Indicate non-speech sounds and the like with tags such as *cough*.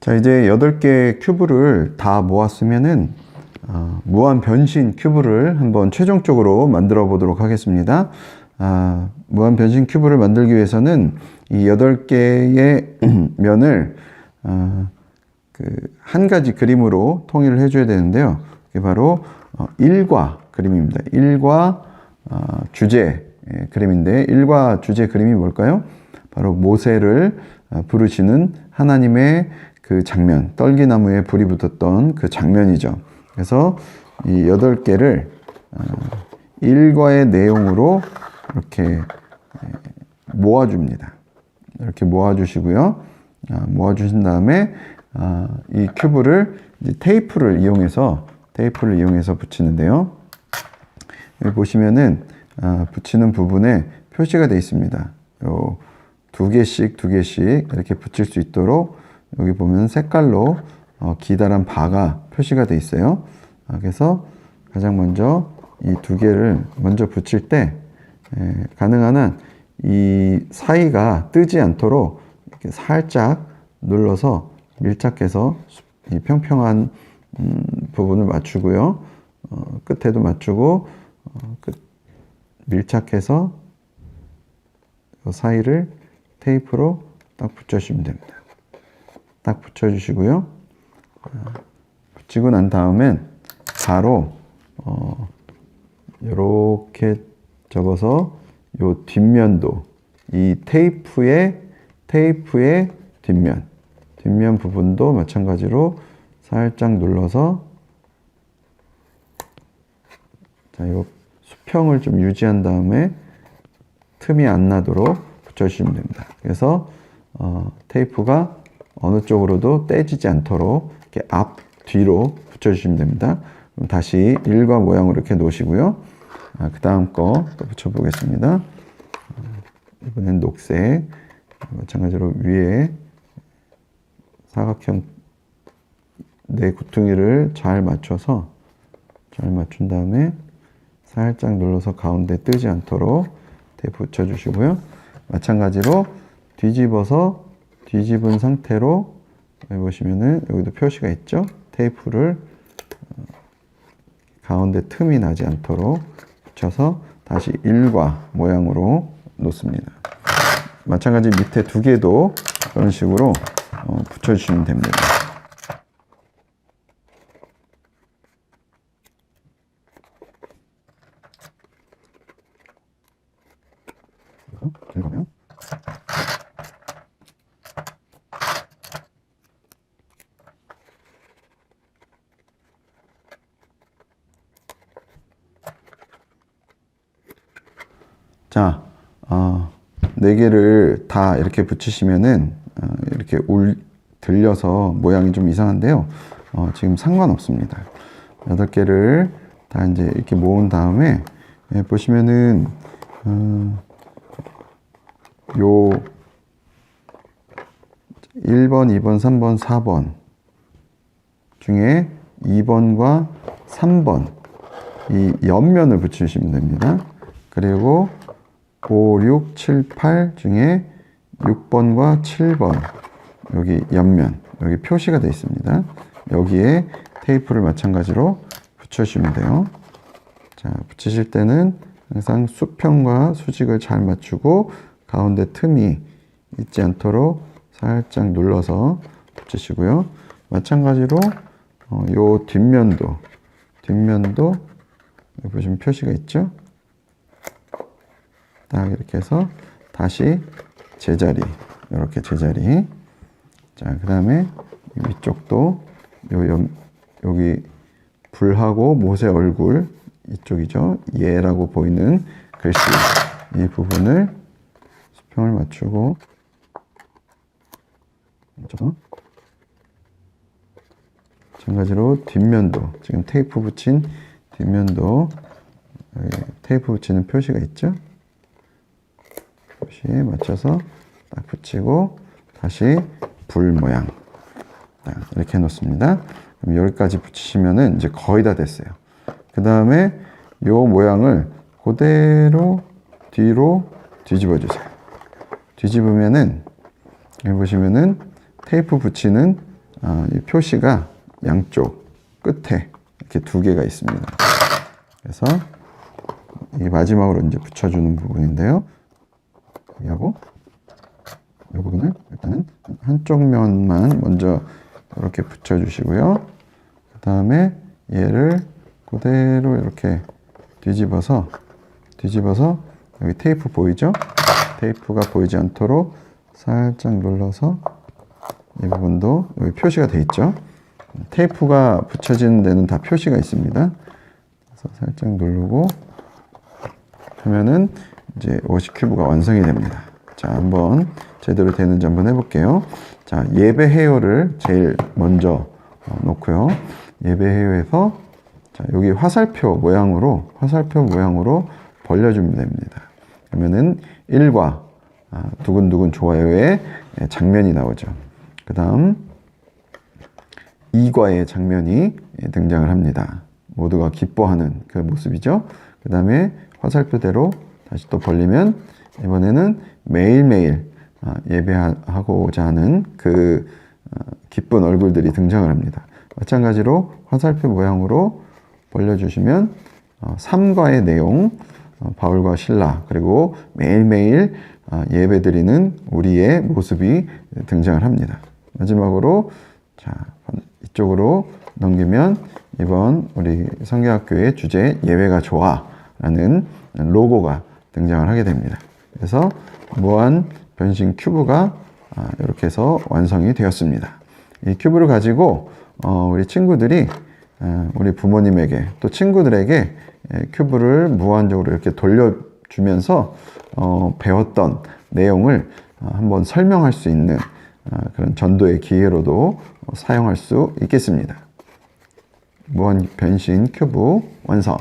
자, 이제 8개 큐브를 다 모았으면은 어, 무한 변신 큐브를 한번 최종적으로 만들어 보도록 하겠습니다. 아, 무한 변신 큐브를 만들기 위해서는 이 8개의 *clears throat* 면을 어, 그한 가지 그림으로 통일을 해줘야 되는데요. 그게 바로 어, 일과 그림입니다. 일과 어, 주제 예, 그림인데 일과 주제 그림이 뭘까요? 바로 모세를 어, 부르시는 하나님의 그 장면, 떨기나무에 불이 붙었던 그 장면이죠. 그래서 이 여덟 개를 어, 일과의 내용으로 이렇게 예, 모아줍니다. 이렇게 모아주시고요. 아, 모아주신 다음에 아, 이 큐브를 테이프를 이용해서 테이프를 이용해서 붙이는데요. 여기 보시면은 아, 붙이는 부분에 표시가 되어 있습니다. 요두 개씩 두 개씩 이렇게 붙일 수 있도록 여기 보면 색깔로 어, 기다란 바가 표시가 되어 있어요. 아, 그래서 가장 먼저 이 두 개를 먼저 붙일 때 에, 가능한 한 이 사이가 뜨지 않도록 이렇게 살짝 눌러서 밀착해서 수- 이 평평한 음, 부분을 맞추고요. 어, 끝에도 맞추고 어, 끝 밀착해서 그 사이를 테이프로 딱 붙여주시면 됩니다. 딱 붙여주시고요. 아, 붙이고 난 다음엔 바로 어, 이렇게 접어서 요 뒷면도 이 테이프의 테이프의 뒷면 뒷면 부분도 마찬가지로 살짝 눌러서 자, 요 수평을 좀 유지한 다음에 틈이 안 나도록 붙여주시면 됩니다. 그래서 어, 테이프가 어느 쪽으로도 떼지지 않도록 이렇게 앞, 뒤로 붙여주시면 됩니다. 다시 일과 모양으로 이렇게 놓으시고요. 아, 그 다음 거 또 붙여보겠습니다. 어, 이번엔 녹색. 마찬가지로 위에 사각형 네 구퉁이를 잘 맞춰서 잘 맞춘 다음에 살짝 눌러서 가운데 뜨지 않도록 붙여주시고요. 마찬가지로 뒤집어서 뒤집은 상태로 보시면은 여기도 표시가 있죠. 테이프를 어, 가운데 틈이 나지 않도록 붙여서 다시 일과 모양으로 놓습니다. 마찬가지 밑에 두 개도 그런 식으로 어, 붙여주시면 됩니다. 들어가 자, 어, 네 개를 다 이렇게 붙이시면은 어, 이렇게 울 들려서 모양이 좀 이상한데요. 어, 지금 상관없습니다. 여덟 개를 다 이제 이렇게 모은 다음에 예, 보시면은 어, 요 1번, 2번, 3번, 4번 중에 2번과 3번 이 옆면을 붙이시면 됩니다. 그리고 5, 6, 7, 8 중에 6번과 7번 여기 옆면 여기 표시가 되어 있습니다. 여기에 테이프를 마찬가지로 붙여주시면 돼요. 자, 붙이실 때는 항상 수평과 수직을 잘 맞추고 가운데 틈이 있지 않도록 살짝 눌러서 붙이시고요. 마찬가지로 어, 요 뒷면도 뒷면도 보시면 표시가 있죠. 딱 이렇게 해서 다시 제자리 이렇게 제자리. 자 그 다음에 위쪽도 요 옆, 여기 불하고 못의 얼굴 이쪽이죠. 예라고 보이는 글씨. 이 부분을 수평을 맞추고 마찬가지로 뒷면도 지금 테이프 붙인 뒷면도 여기 테이프 붙이는 표시가 있죠 표시에 맞춰서 딱 붙이고 다시 불 모양 딱 이렇게 놓습니다. 그럼 여기까지 붙이시면은 이제 거의 다 됐어요. 그 다음에 요 모양을 그대로 뒤로 뒤집어 주세요. 뒤집으면은 여기 보시면은 테이프 붙이는 아, 이 표시가 양쪽 끝에 이렇게 두 개가 있습니다. 그래서 이 마지막으로 이제 붙여주는 부분인데요. 여기하고 이 부분을 일단은 한쪽 면만 먼저 이렇게 붙여주시고요. 그 다음에 얘를 그대로 이렇게 뒤집어서 뒤집어서 여기 테이프 보이죠? 테이프가 보이지 않도록 살짝 눌러서 이 부분도 여기 표시가 돼 있죠? 테이프가 붙여지는 데는 다 표시가 있습니다. 그래서 살짝 누르고 하면은 이제 워시 큐브가 완성이 됩니다. 자, 한번 제대로 되는지 한번 해볼게요. 자, 예배 헤어를 제일 먼저 어, 놓고요. 예배 헤어에서 자, 여기 화살표 모양으로 화살표 모양으로 벌려주면 됩니다. 그러면은 1과 아, 두근두근 좋아요의 예, 장면이 나오죠. 그 다음 2과의 장면이 예, 등장을 합니다. 모두가 기뻐하는 그 모습이죠. 그 다음에 화살표대로 다시 또 벌리면 이번에는 매일매일 아, 예배하고자 하는 그 어, 기쁜 얼굴들이 등장을 합니다. 마찬가지로 화살표 모양으로 벌려주시면 3과의 내용, 어, 바울과 신라, 그리고 매일매일 아, 예배드리는 우리의 모습이 등장을 합니다. 마지막으로 자, 이쪽으로 넘기면 이번 우리 성경학교의 주제 예배가 좋아라는 로고가 등장을 하게 됩니다. 그래서 무한 변신 큐브가 아, 이렇게 해서 완성이 되었습니다. 이 큐브를 가지고 어, 우리 친구들이 어, 우리 부모님에게 또 친구들에게 예, 큐브를 무한적으로 이렇게 돌려주면서 어, 배웠던 내용을 어, 한번 설명할 수 있는 어, 그런 전도의 기회로도 어, 사용할 수 있겠습니다. 무한 변신 큐브 완성.